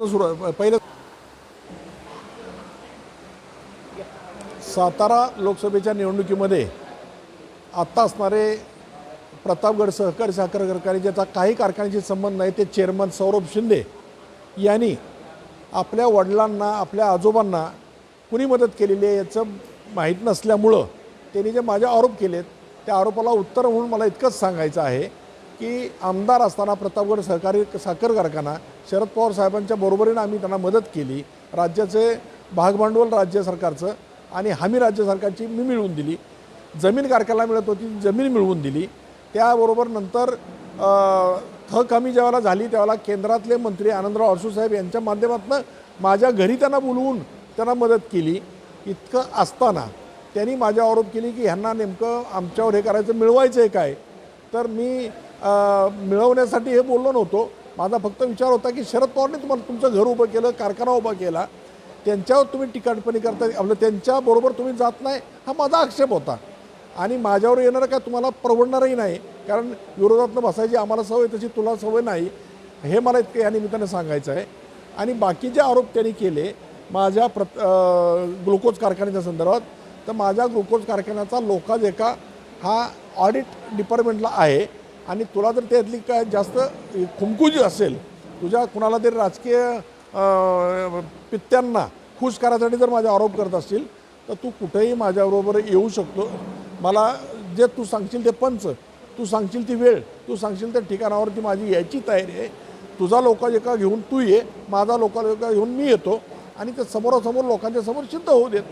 सुरू आहे. पहिलं सातारा लोकसभेच्या निवडणुकीमध्ये आत्ता असणारे प्रतापगड सहकारी साखर कारखाने ज्याचा काही कारखान्याशी संबंध नाही ते चेअरमन सौरभ शिंदे यांनी आपल्या वडिलांना आपल्या आजोबांना कुणी मदत केलेली आहे याचं माहीत नसल्यामुळं त्यांनी जे माझे आरोप केलेत त्या आरोपाला उत्तर म्हणून मला इतकंच सांगायचं आहे की आमदार असताना प्रतापगड सहकारी साखर कारखाना शरद पवार साहेबांच्या बरोबरीनं आम्ही त्यांना मदत केली राज्याचे भागभांडवल राज्य सरकारचं आणि हमी राज्य सरकारची मी मिळवून दिली. जमीन कारखाला मिळत होती जमीन मिळवून दिली. त्याबरोबर नंतर थक हमी ज्यावेळेला झाली त्यावेळेला केंद्रातले मंत्री आनंदराव अडसू साहेब यांच्या माध्यमातून माझ्या घरी त्यांना बोलवून त्यांना मदत केली. इतकं असताना त्यांनी माझ्या आरोप केली की ह्यांना नेमकं आमच्यावर हे करायचं मिळवायचं आहे काय? तर मी मिळवण्यासाठी हे बोललो नव्हतो. माझा फक्त विचार होता की शरद पवारने तुम्हाला तुमचं घर उभं केलं कारखाना उभा केला. त्यांच्यावर तुम्ही टिकाटपणी करता आपलं त्यांच्याबरोबर तुम्ही जात नाही हा माझा आक्षेप होता. आणि माझ्यावर येणारं काय तुम्हाला परवडणारही नाही. कारण विरोधातनं बसायची आम्हाला सवय तशी तुला सवय नाही. हे मला इतकं या निमित्तानं सांगायचं आहे. आणि बाकीचे आरोप त्यांनी केले माझ्या प्रत ग्लुकोज कारखान्याच्या संदर्भात तर माझ्या ग्लुकोज कारखान्याचा लोकाजेका हा ऑडिट डिपार्टमेंटला आहे. आणि तुला जर त्यातली काय जास्त खुमकुजी असेल तुझ्या कुणाला तरी राजकीय पित्यांना पित्त्यांना खुश करायसाठी जर माझे आरोप करत असतील तर तू कुठेही माझ्याबरोबर येऊ शकतो. मला जे तू सांगशील ते पंच तू सांगशील ती वेळ तू सांगशील त्या ठिकाणावरती माझी यायची तयारी आहे. तुझा लोकांका घेऊन तू ये माझा लोकांका घेऊन मी येतो आणि ते समोरासमोर लोकांच्या समोर सिद्ध होऊ देत.